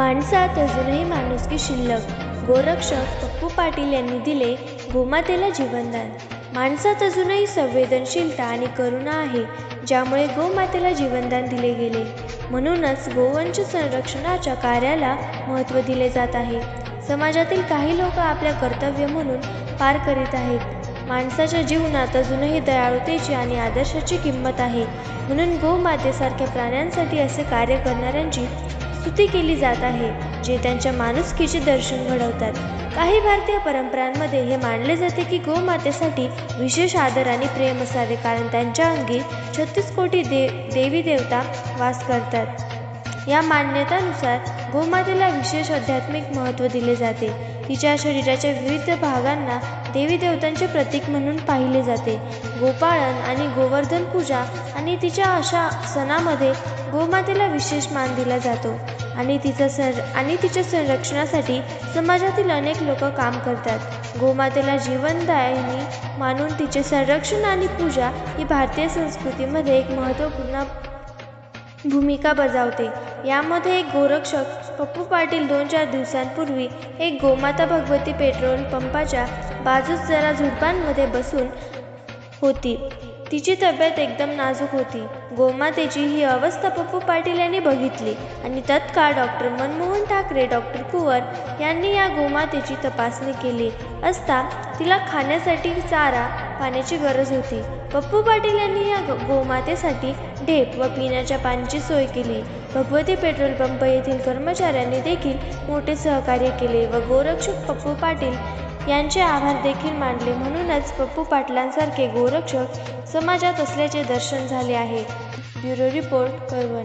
माणसात अजूनही माणुसकी शिल्लक. गोरक्षक पप्पू पाटील यांनी दिले गोमातेला जीवनदान. माणसात अजूनही संवेदनशीलता आणि करुणा आहे ज्यामुळे गोमातेला जीवनदान दिले गेले. म्हणूनच गोवंश संरक्षणाच्या कार्याला महत्त्व दिले जात आहे. समाजातील काही लोक आपल्या कर्तव्य म्हणून पार करीत आहेत. माणसाच्या जीवनात अजूनही दयाळुतेची आणि आदर्शाची किंमत आहे. म्हणून गोमातेसारख्या प्राण्यांसाठी असे कार्य करणाऱ्यांची स्तुती केली जात आहे जे त्यांच्या माणुसकीचे दर्शन घडवतात. काही भारतीय परंपरांमध्ये हे मानले जाते की गोमातेसाठी विशेष आदर आणि प्रेम असावे कारण त्यांच्या अंगी छत्तीस कोटी दे देवी देवता वास करतात. या मान्यतानुसार गोमातेला विशेष आध्यात्मिक महत्त्व दिले जाते. तिच्या शरीराच्या विविध भागांना देवी देवतांचे प्रतीक म्हणून पाहिले जाते. गोपाळन आणि गोवर्धन पूजा आणि तिच्या अशा सणामध्ये गोमातेला विशेष मान दिला जातो. आणि तिचं सर आणि तिच्या संरक्षणासाठी समाजातील अनेक लोक काम करतात. गोमातेला जीवनदायिनी मानून तिचे संरक्षण आणि पूजा ही भारतीय संस्कृतीमध्ये एक महत्त्वपूर्ण भूमिका बजावते. यामध्ये एक गोरक्षक पप्पू पाटील दोन चार दिवसांपूर्वी एक गोमाता भगवती पेट्रोल पंपाच्या बाजूस जरा झुडपांमध्ये बसून होती. तिची तब्येत एकदम नाजूक होती. गोमातेची ही अवस्था पप्पू पाटील यांनी बघितली आणि तत्काळ डॉक्टर मनमोहन ठाकरे डॉक्टर कुवर यांनी या गोमातेची तपासणी केली असता तिला खाण्यासाठी चारा पाण्याची गरज होती. पप्पू पाटील यांनी या गोमातेसाठी ढेप व पिण्याच्या पाण्याची सोय केली. भगवती पेट्रोल पंप येथील कर्मचाऱ्यांनी देखील मोठे सहकार्य केले व गोरक्षक पप्पू पाटील यांचे आभार देखील मानले. म्हणूनच पप्पू पाटलांसारखे गोरक्षक समाजात असल्याचे दर्शन झाले आहे. Bureau report करवण.